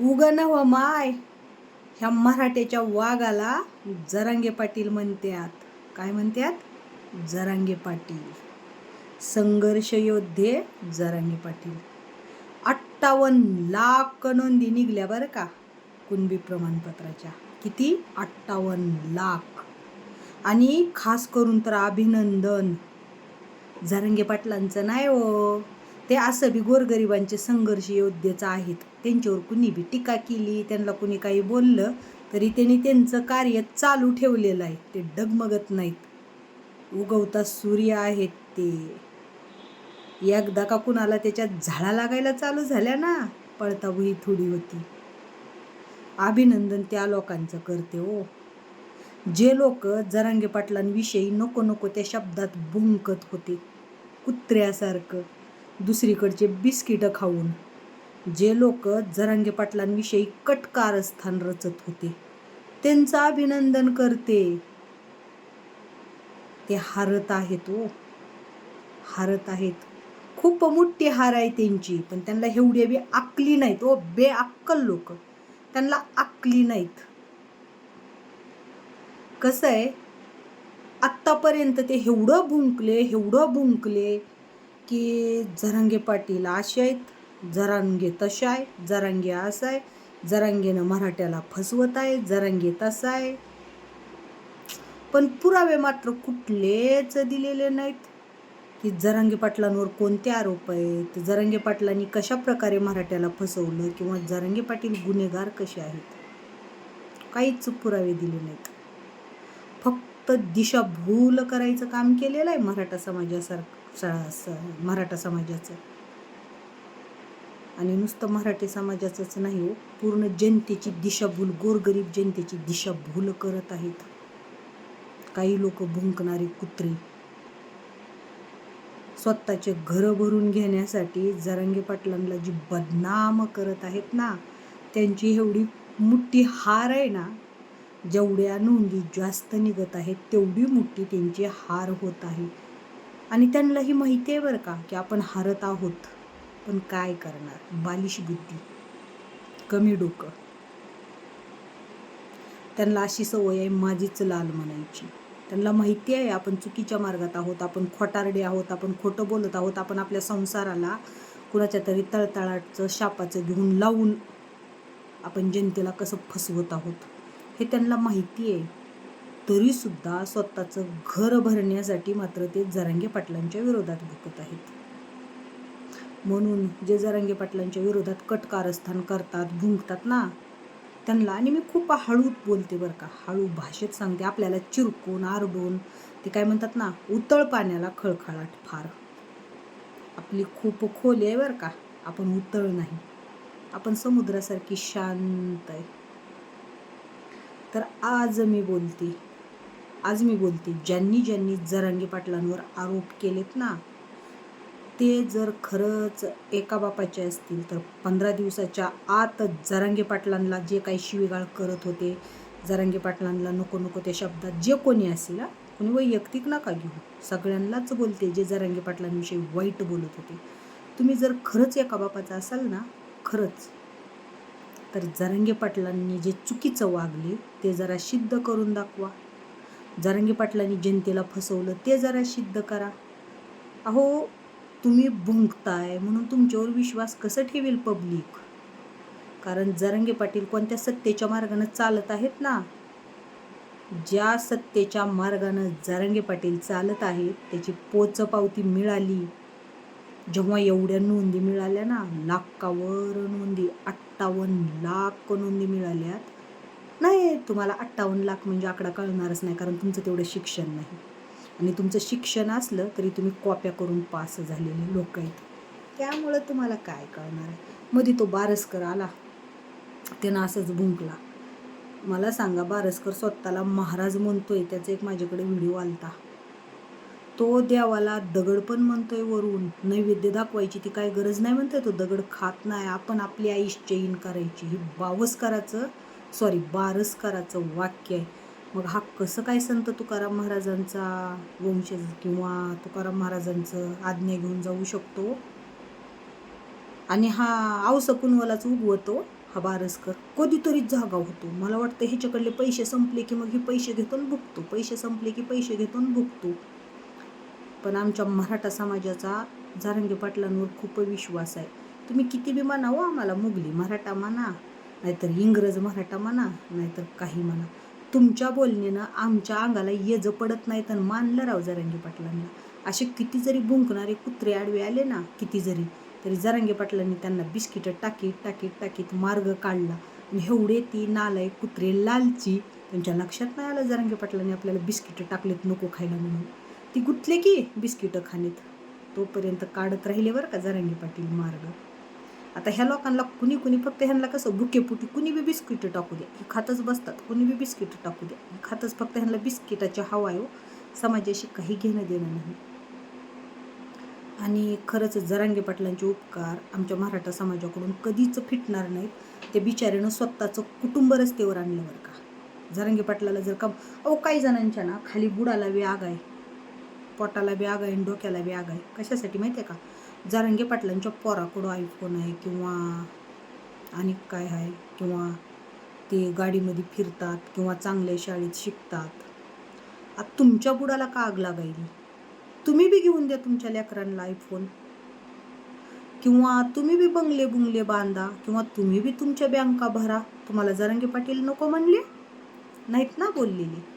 उगन व माय ह्या मराठ्याच्या वाघाला जरांगे पाटील म्हणतात काय म्हणतात जरांगे पाटील. संघर्ष योद्धे जरांगे पाटील. अठ्ठावन्न लाख नोंदी निघल्या बरं का कुणबी प्रमाणपत्राच्या. किती? अठ्ठावन्न लाख. आणि खास करून तर अभिनंदन. जरंगे पाटलांचं नाही हो. ते असं बी गोरगरिबांचे संघर्ष योद्धेच आहेत. त्यांच्यावर कुणी बी टीका केली त्यांना कुणी काही बोललं तरी त्यांनी त्यांचं कार्य चालू ठेवलेलं आहे. ते डगमगत नाहीत. उगवता सूर्य आहेत ते. एकदा का कुणाला त्याच्यात झाडा लागायला चालू झाल्या ना पळता थोडी होती. अभिनंदन त्या लोकांचं करते ओ जे लोक जरांगे पाटलांविषयी नको नको त्या शब्दात भुंकत होते. कुत्र्यासारखं. दुसरीकडचे बिस्किटं खाऊन जे लोक जरांगे पाटलांविषयी कटकारस्थान रचत होते. त्यांचं अभिनंदन करते. ते हारत आहेत ओ हारत आहेत. खूप मोठी हार आहे त्यांची पण त्यांना एवढी बी आकली नाहीत ओ बेअक्कल लोक. त्यांना आकली नाहीत. कसं आहे? आत्तापर्यंत ते एवढं भुंकले एवढं भुंकले की जरांगे पाटील असे आहेत जरांगे तसे आहे जरांगे असं आहे जरांगेनं मराठ्याला फसवत आहे जरांगे तसं आहे. पण पुरावे मात्र कुठलेच दिलेले नाहीत की जरांगे पाटलांवर कोणते आरोप आहेत जरांगे पाटलांनी कशा प्रकारे मराठ्याला फसवलं किंवा जरांगे पाटील गुन्हेगार कसे आहेत. काहीच पुरावे दिले नाहीत. फक्त दिशाभूल करायचं काम केलेलं आहे मराठा समाजासारखं. स मराठा समाजाचं. आणि नुसतं मराठी समाजाचंच नाही हो पूर्ण जनतेची दिशाभूल गोरगरीब जनतेची दिशाभूल करत आहेत. काही लोक भुंकणारे कुत्री. स्वतःचे घरं भरून घेण्यासाठी जरांगे पाटलांना जी बदनाम करत आहेत ना त्यांची एवढी मोठी हार आहे ना जेवढ्या नोंदी जास्त निघत आहेत तेवढी मोठी त्यांची हार होत आहे. आणि त्यांनाही माहिती आहे बरं का की आपण हारत आहोत पण काय करणार? बालिश बुद्धी कमी डोकं. त्यांना अशी सवय आहे माझीच लाल म्हणायची. त्यांना माहिती आहे आपण चुकीच्या मार्गात आहोत आपण खोटारडे आहोत आपण खोटं बोलत आहोत आपण आपल्या संसाराला कुणाच्या तरी तळतळाटचं शापाचं घेऊन लावून आपण जनतेला कसं फसवत आहोत? हे त्यांना माहिती आहे. तरीसुद्धा स्वतःचं घर भरण्यासाठी मात्र ते जरांगे पाटलांच्या विरोधात भुकत आहेत. म्हणून जे जरांगे पाटलांच्या विरोधात कटकारस्थान करतात भुंकतात ना त्यांना आणि मी खूप हळू बोलते बरं का हळू भाषेत सांगते आपल्याला चिरकून आरडून ते काय म्हणतात ना उतळ पाण्याला खळखळाट फार. आपली खूप खोली आहे बरं का आपण उतळ नाही. आपण समुद्रासारखी शांत आहे. तर आज मी बोलते आज मी बोलते ज्यांनी ज्यांनी जरांगे पाटलांवर आरोप केलेत ना ते जर खरंच एका बापाचे असतील तर पंधरा दिवसाच्या आत जरांगे पाटलांना जे काही शिवीगाळ करत होते जरांगे पाटलांना नको नको त्या शब्दात जे कोणी असेल कोणी वैयक्तिक नका घेऊ. सगळ्यांनाच बोलते जे जरांगे पाटलांविषयी वाईट बोलत होते. तुम्ही जर खरंच एका बापाचा असाल ना खरंच तर जरांगे पाटलांनी जे चुकीचं वागले ते जरा सिद्ध करून दाखवा. जरांगे पाटलांनी जनतेला फसवलं ते जरा सिद्ध करा. अहो तुम्ही भुंकताय म्हणून तुमच्यावर विश्वास कसं ठेवेल पब्लिक कारण जरंगे पाटील कोणत्या सत्तेच्या मार्गानं चालत आहेत ना? ज्या सत्तेच्या मार्गानं जरंगे पाटील चालत आहेत त्याची पोचपावती मिळाली. जेव्हा एवढ्या नोंदी मिळाल्या ना लाखावर नोंदी अठ्ठावन्न लाख नोंदी मिळाल्यात. नाही तुम्हाला अठ्ठावन्न लाख म्हणजे आकडा कळणारच नाही कारण तुमचं तेवढं शिक्षण नाही. आणि तुमचं शिक्षण असलं तरी तुम्ही कॉप्या करून पास झालेले लोक आहेत. त्यामुळं तुम्हाला काय कळणार? आहे मध्ये तो बारसकर आला. त्यानं असंच भुंकला. मला सांगा बारसकर स्वतःला महाराज म्हणतोय त्याचा एक माझ्याकडे व्हिडिओ आलता. तो देवाला दगड पण म्हणतोय वरून. नैवेद्य दाखवायची ती काय गरज नाही म्हणतोय तो दगड खात नाही. आपण आपली आई चैन करायची. ही बावस्कराचं सॉरी बारसकाराचं वाक्य आहे. मग हा कसं काय संत तुकाराम महाराजांचा वंशज किंवा तुकाराम महाराजांचं आज्ञा घेऊन जाऊ शकतो? आणि हा आवसकुनवलाच उगवतो हा बारसकर? कधीतरीच जागा होतो. मला वाटतं ह्याच्याकडले पैसे संपले की मग हे पैसे घेतो भुगतो. भुकतो पैसे संपले की पैसे घेतो भुगतो. भुकतो पण आमच्या मराठा समाजाचा झारंगे पाटलांवर खूप विश्वास आहे. तुम्ही किती बी म्हणावं आम्हाला मुघली मराठा म्हणा. नाहीतर इंग्रज मराठा म्हणा नाहीतर काही म्हणा. तुमच्या बोलण्यानं आमच्या अंगाला येज पडत नाही तर मानलं राव जरांगे पाटलांना. असे किती जरी बुंकणारे कुत्रे आडवे आले ना किती जरी तरी जरांगे पाटलांनी त्यांना बिस्किटं टाकीत टाकीत टाकीत मार्ग काढला. आणि एवढे ती नालाय कुत्रे लालची त्यांच्या लक्षात नाही आलं जरांगे पाटलांनी आपल्याला बिस्किटं टाकलेत नको खायला म्हणून. ती गुतले की बिस्किटं खाणीत? तोपर्यंत काढत राहिले बरं का जरांगे पाटील मार्ग? आता ह्या लोकांना कुणी कुणी फक्त ह्यांना कसं भुकेपुटी कुणी बी बिस्किटं टाकू द्या हे खातच बसतात. कुणी बी बिस्किटं टाकू द्या हे खातच फक्त ह्यांना बिस्किटाची हवा आहे हो. समाजाशी काही घेणं देणं नाही. आणि खरंच जरांगे पाटलांचे उपकार आमच्या मराठा समाजाकडून कधीच फिटणार नाहीत. ते बिचाऱ्यानं स्वतःचं कुटुंब रस्त्यावर आणलं बरं का. जरांगे पाटलाला जर का अहो काही जणांच्या ना खाली बुडाला बी आग आहे पोटाला बी आग आहे आणि डोक्याला बी आग आहे. कशासाठी माहिती आहे का? जारंगे पाटलांच्या पोराकडं आयफोन आहे किंवा आणि काय आहे? किंवा ते गाडीमध्ये फिरतात किंवा चांगल्या शाळेत शिकतात. आता तुमच्या बुडाला का आग लागायली? तुम्ही बी घेऊन द्या तुमच्या लेकरांना आयफोन किंवा तुम्ही बी बंगले बुंगले बांधा किंवा तुम्ही बी तुमच्या बँका भरा. तुम्हाला जरांगे पाटील नको म्हणले? नाहीत ना बोललेली?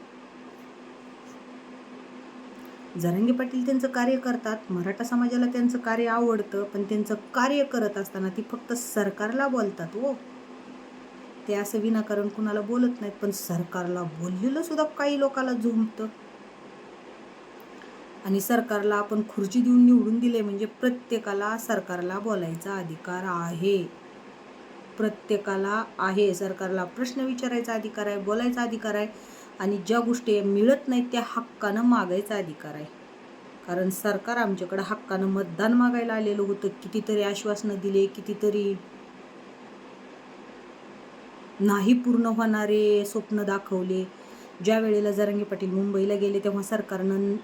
जरांगे पाटील त्यांचं कार्य करतात मराठा समाजाला त्यांचं कार्य आवडतं पण त्यांचं कार्य करत असताना ती फक्त सरकारला बोलतात हो. ते असं विनाकारण कुणाला बोलत नाहीत पण सरकारला बोललेलं सुद्धा काही लोकांना झुमतं. आणि सरकारला आपण खुर्ची देऊन निवडून दिले म्हणजे प्रत्येकाला सरकारला बोलायचा अधिकार आहे. प्रत्येकाला आहे सरकारला प्रश्न विचारायचा अधिकार आहे बोलायचा अधिकार आहे. आणि ज्या गोष्टी मिळत नाहीत त्या हक्कानं मागायचा अधिकार आहे. कारण सरकार आमच्याकडं हक्कानं मतदान मागायला आलेलं होतं. कितीतरी आश्वासनं दिले कितीतरी नाही पूर्ण होणारे स्वप्न दाखवले. ज्या वेळेला जरांगे पाटील मुंबईला गेले तेव्हा सरकारनं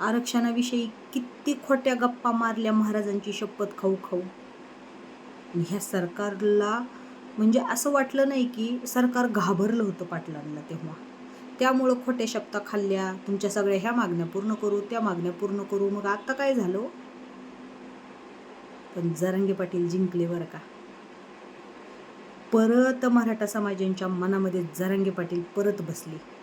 आरक्षणाविषयी किती खोट्या गप्पा मारल्या महाराजांची शपथ खाऊ खाऊ. आणि ह्या सरकारला म्हणजे असं वाटलं नाही की सरकार घाबरलं होतं पाटलांना तेव्हा. त्यामुळं खोट्या शब्दा खाल्ल्या तुमच्या सगळ्या ह्या मागण्या पूर्ण करू त्या मागण्या पूर्ण करू. मग आत्ता काय झालं? पण जरांगे पाटील जिंकले बरं का. परत मराठा समाजांच्या मनामध्ये जरांगे पाटील परत बसले.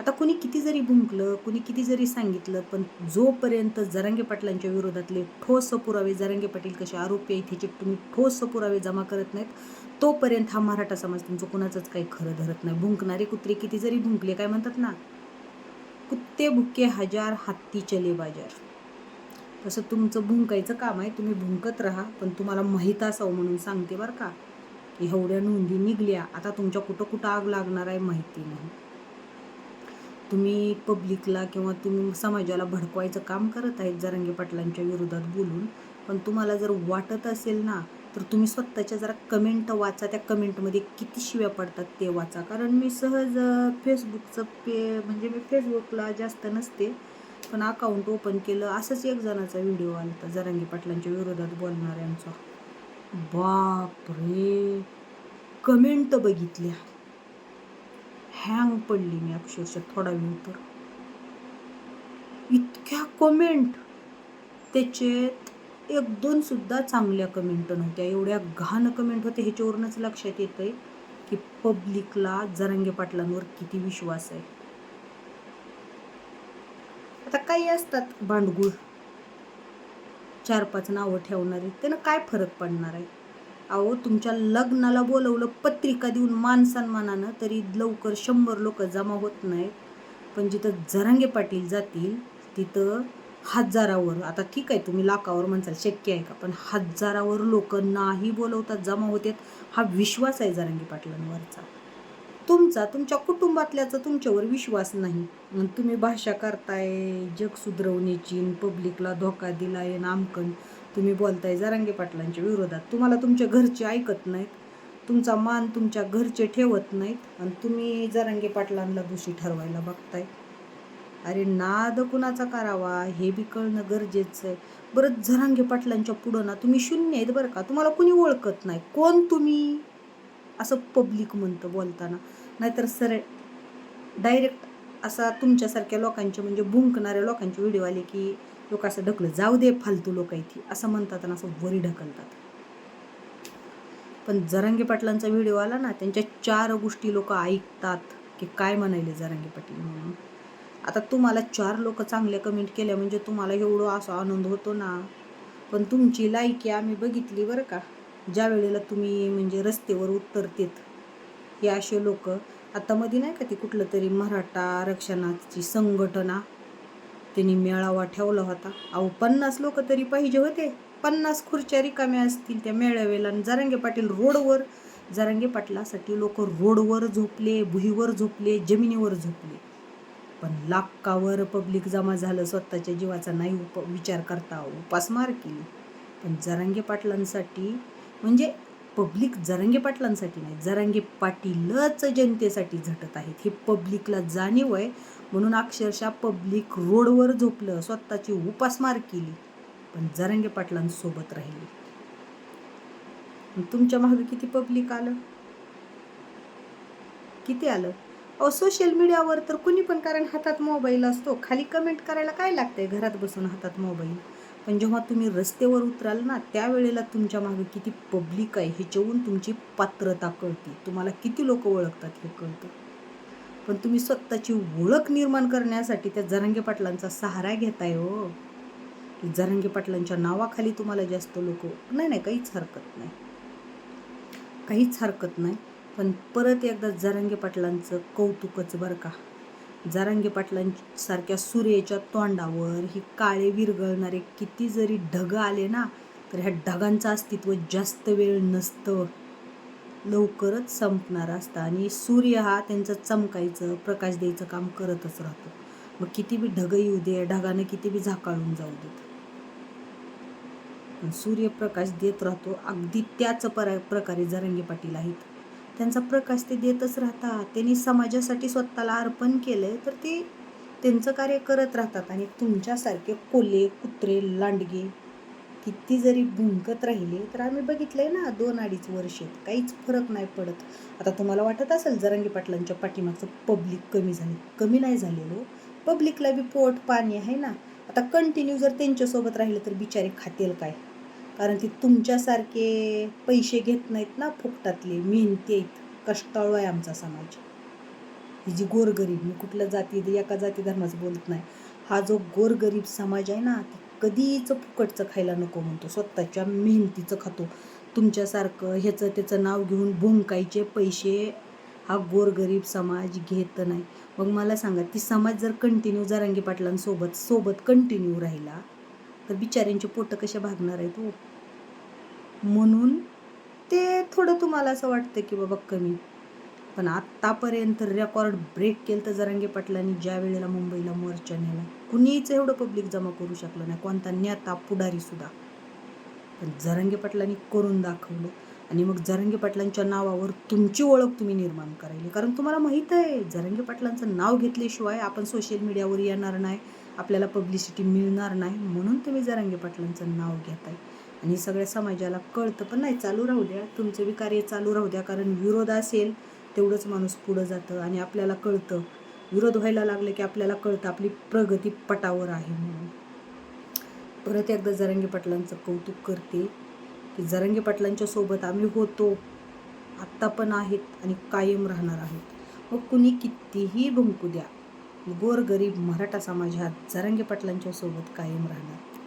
आता कुणी किती जरी भुंकलं कुणी किती जरी सांगितलं पण जोपर्यंत जरांगे पाटलांच्या विरोधातले ठोस पुरावे जरांगे पाटील कसे आरोपी आहेत ह्याचे तुम्ही ठोस पुरावे जमा करत नाहीत तोपर्यंत हा मराठा समाज तुमचं कुणाचंच काही खरं धरत नाही. भुंकणारे कुत्रे किती जरी भुंकले काय म्हणतात ना? कुत्ते भुके हजार हत्ती चले बाजार. तसं तुमचं भुंकायचं काम आहे तुम्ही भुंकत राहा पण तुम्हाला माहीत असावं म्हणून सांगते बरं का की. एवढ्या नोंदी निघल्या आता तुमच्या कुठं कुठं आग लागणार आहे माहिती नाही. तुम्ही पब्लिकला किंवा तुम्ही समाजाला भडकवायचं काम करत आहेत जरांगे पाटलांच्या विरोधात बोलून. पण तुम्हाला जर वाटत असेल ना तर तुम्ही स्वतःच्या जरा कमेंट वाचा. त्या कमेंटमध्ये किती शिव्या पडतात ते वाचा. कारण मी सहज फेसबुकचं पे म्हणजे मी फेसबुकला जास्त नसते. पण अकाउंट ओपन केलं असंच एक जणाचा व्हिडिओ आला होता जरांगे पाटलांच्या विरोधात बोलणाऱ्यांचा. बाप रे कमेंट बघितल्या. हँग पडली मी अक्षरशः थोडा वेळ तर. इतक्या कमेंट त्याच्यात एक दोन सुद्धा चांगल्या कमेंट नव्हत्या. एवढ्या घाण कमेंट होते ह्याच्यावरूनच लक्षात येत आहे की पब्लिकला जरांगे पाटलांवर किती विश्वास आहे. आता काही असतात भांडगुळ. चार पाच नावं ठेवणारे. त्यानं काय फरक पडणार आहे? अहो तुमच्या लग्नाला बोलवलं पत्रिका देऊन मान सन्मानानं तरी लवकर शंभर लोक जमा होत नाहीत. पण जिथं झरंगे पाटील जातील तिथं हजारावर आता ठीक आहे तुम्ही लाखावर म्हणसाल शक्य आहे का? पण हजारावर लोक नाही बोलवतात जमा होतात हा विश्वास आहे जरांगे पाटलांवरचा. तुमचा तुमच्या कुटुंबातल्याचा तुमच्यावर विश्वास नाही. तुम्ही भाषा करताय जग सुधरवण्याची पब्लिकला धोका दिलाय नामकण तुम्ही बोलताय जरांगे पाटलांच्या विरोधात. तुम्हाला तुमच्या घरचे ऐकत नाहीत. तुमचा मान तुमच्या घरचे ठेवत नाहीत. आणि तुम्ही जरांगे पाटलांना दोषी ठरवायला बघताय. अरे नाद कुणाचा करावा? हे बी कळणं गरजेचं आहे. बरं जरांगे पाटलांच्या पुढं ना तुम्ही शून्य आहेत बरं का. तुम्हाला कुणी ओळखत नाही. कोण तुम्ही? असं पब्लिक म्हणतं बोलताना. नाहीतर सर डायरेक्ट असा तुमच्यासारख्या लोकांचे म्हणजे भुंकणाऱ्या लोकांचे व्हिडिओ आले की लोक असं ढकलं जाऊ दे फालतू लोक इथे असं म्हणतात आणि असं वरी ढकलतात. पण जरांगे पाटलांचा व्हिडिओ आला ना त्यांच्या चार गोष्टी लोक ऐकतात की काय म्हणायले जरांगे पाटील म्हणून. आता तुम्हाला चार लोक चांगले कमेंट केले म्हणजे तुम्हाला एवढं असा आनंद होतो ना. पण तुमची लायकी आम्ही बघितली बरं का. ज्या वेळेला तुम्ही म्हणजे रस्तेवर उतरतेत हे असे लोक. आता मध्ये नाही का ते कुठलं तरी मराठा आरक्षणाची संघटना त्यांनी मेळावा ठेवला होता. अहो पन्नास लोक तरी पाहिजे होते. पन्नास खुर्च्या रिकाम्या असतील त्या मेळाव्याला. आणि जरांगे पाटील रोडवर जरांगे पाटलासाठी लोक रोडवर झोपले भुईवर झोपले जमिनीवर झोपले. पण लाखावर पब्लिक जमा झालं स्वतःच्या जीवाचा नाही उप विचार करता उपासमार केली. पण जरांगे पाटलांसाठी म्हणजे पब्लिक जरांगे पाटलांसाठी नाही जरांगे पाटीलच जनतेसाठी झटत आहेत. हे पब्लिकला जाणीव आहे. म्हणून अक्षरशः पब्लिक रोडवर झोपलं स्वतःची उपासमार केली पण जरंगे पाटलांसोबत राहिली. तुमच्या मागे किती पब्लिक आलं? किती आलं? अहो सोशल मीडियावर तर कुणी पण कारण हातात मोबाईल असतो. खाली कमेंट करायला काय लागतंय घरात बसून हातात मोबाईल पण जेव्हा तुम्ही रस्त्यावर उतराल ना त्यावेळेला तुमच्या मागे किती पब्लिक आहे ह्याच्याहून तुमची पात्रता कळते. तुम्हाला किती लोक ओळखतात हे कळतं. पण तुम्ही स्वतःची ओळख निर्माण करण्यासाठी त्या जरांगे पाटलांचा सहारा घेताय हो. की जरांगे पाटलांच्या नावाखाली तुम्हाला जास्त लोक नाही नाही काहीच हरकत नाही. काहीच हरकत नाही. पण परत एकदा जरांगे पाटलांचं कौतुकच बरं का. जरांगे पाटलांसारख्या सूर्याच्या तोंडावर ही काळे विरगळणारे किती जरी ढग आले ना तर ह्या ढगांचं अस्तित्व जास्त वेळ नसतं. लवकरच संपणार असतं. आणि सूर्य हा त्यांचं चमकायचं प्रकाश द्यायचं काम करतच राहतो. मग किती बी ढग येऊ दे ढगानं किती बी झाकाळून जाऊ देत. पण सूर्यप्रकाश देत राहतो. अगदी त्याच परा प्रकारे जरंगे पाटील आहेत. त्यांचा प्रकाश ते देतच राहतात. त्यांनी समाजासाठी स्वतःला अर्पण केलंय तर ते त्यांचं कार्य करत राहतात. आणि तुमच्यासारखे कोल्हे कुत्रे लांडगे किती जरी भुंकत राहिले तर आम्ही बघितलंय ना दोन अडीच वर्षे काहीच फरक नाही पडत. आता तुम्हाला वाटत असेल जरांगी पाटलांच्या पाठीमागचं पब्लिक कमी झाले. कमी नाही झालेलो हो. पब्लिकला बी पोट पाणी आहे ना. आता कंटिन्यू जर त्यांच्यासोबत राहिलं तर बिचारे खातील काय? कारण की तुमच्यासारखे पैसे घेत नाहीत ना फुकटातले मेहनती आहेत. कष्टाळू आहे आमचा समाज. ही जी गोरगरीब मी कुठल्या जाती एका जाती धर्माचं बोलत नाही. हा जो गोरगरीब समाज आहे ना ते कधीच फुकटचं खायला नको म्हणतो. स्वतःच्या मेहनतीचं खातो. तुमच्यासारखं ह्याचं त्याचं नाव घेऊन भुंकायचे पैसे हा गोरगरीब समाज घेत नाही. मग मला सांगा ती समाज जर कंटिन्यू जरांगी पाटलांसोबत सोबत कंटिन्यू राहिला तर बिचाऱ्यांचे पोटं कशा भागणार आहेत हो? म्हणून ते थोडं तुम्हाला असं वाटतं की बाबा कमी. पण आत्तापर्यंत रेकॉर्ड ब्रेक केलं तर जरांगे पाटलांनी ज्या वेळेला मुंबईला मोर्चा नेला. कुणीच एवढं पब्लिक जमा करू शकलं नाही. कोणता नेता पुढारी सुद्धा. पण जरांगे पाटलांनी करून दाखवलं. आणि मग जरंगे पाटलांच्या नावावर तुमची ओळख तुम्ही निर्माण करायली. कारण तुम्हाला माहीत आहे जरंगे पाटलांचं नाव घेतल्याशिवाय आपण सोशल मीडियावर येणार नाही. आपल्याला पब्लिसिटी मिळणार नाही. म्हणून तुम्ही जरंगे पाटलांचं नाव घेताय. आणि सगळ्या समाजाला कळतं पण नाही चालू राहू द्या. तुमचं बी कार्य चालू राहू द्या. कारण विरोध असेल तेवढंच माणूस पुढं जातं आणि आपल्याला कळतं. विरोध व्हायला लागलं की आपल्याला कळतं आपली प्रगती पटावर आहे म्हणून. परत एकदा जरंगी पाटलांचं कौतुक करते की जरंगी पाटलांच्या सोबत आम्ही होतो. आत्ता पण आहेत आणि कायम राहणार आहोत. मग कुणी कितीही भुंकू द्या गोरगरीब मराठा समाज हा जरांगे पाटलांच्या सोबत कायम राहणार.